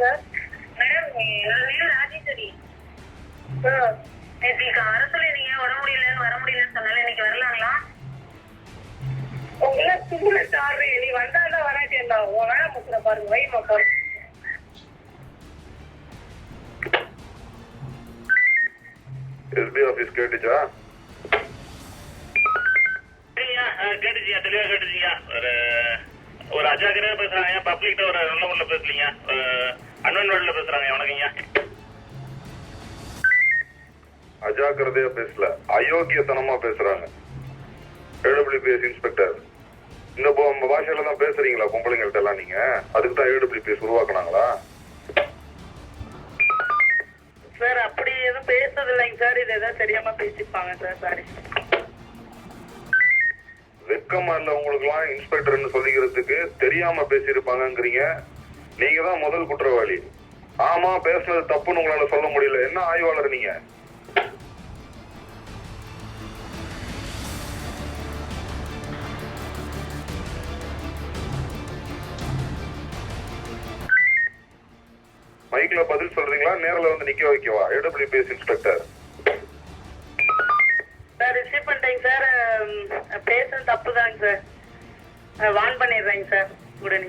Sir. Madam என் Rajeshwari sir. நேற்று அரசுல நீங்க உடம்பு முடியலன்னு வர முடியலன்னு சொன்னால இன்னைக்கு வரலாங்களா? சாரு நீ வந்தாலும் வராட்டி என்ன உன் வேலை பாருங்க. வைமா பாருங்க எஸ்பி ஆபீஸ் கேட்டுச்சா? கேட்டுச்சிங்க தெளிவா கேட்டுச்சிங்க ஒரு ஒரு அஜாக்கிரதையா பேசுறாங்க. பப்ளிக்ட்ட ஒரு நல்ல முறையில பேசலீங்க அன்வன் வேர்ல்ட்ல பேசுறாங்க வணக்கங்க. அஜாக்கிரதையா பேசல அயோக்கியத்தனமா பேசுறாங்க. ஏடபிள்யூபிஎஸ் இன்ஸ்பெக்டர் இந்த பாஷையில தான் பேசுறீங்களா பொம்பளைங்கள்ட்ட எல்லாம் நீங்க? அதுக்கு தான் ஏடபிள்யூபிஎஸ் உருவாக்குனாங்களா? சார் அப்படி எதுவும் பேசுறது இல்லைங்க சார். இது எதாவது தெரியாம பேசிப்பாங்க சார். சாரி வெக்கமா இல்ல உங்களுக்கு எல்லாம் இன்ஸ்பெக்டர்னு சொல்லிக்கிறதுக்கு தெரியாம பேசியிருப்பாங்கங்கிறீங்க. நீங்க தான் முதல் குற்றவாளி. ஆமா பேசுனது தப்புன்னு உங்களால சொல்ல முடியல. என்ன ஆய்வாளர் நீங்க? மைக்ல பதில் சொல்றீங்களா? நேர்ல வந்து நிக்க வைக்கவா? ஏடபிள்யூபிஎஸ் இன்ஸ்பெக்டர் சார் ரிசீவ் பண்ணிட்டேங்க சார். பேசுறது தப்பு தாங்க சார். வான் பண்ணிடுறேங்க சார். உடனே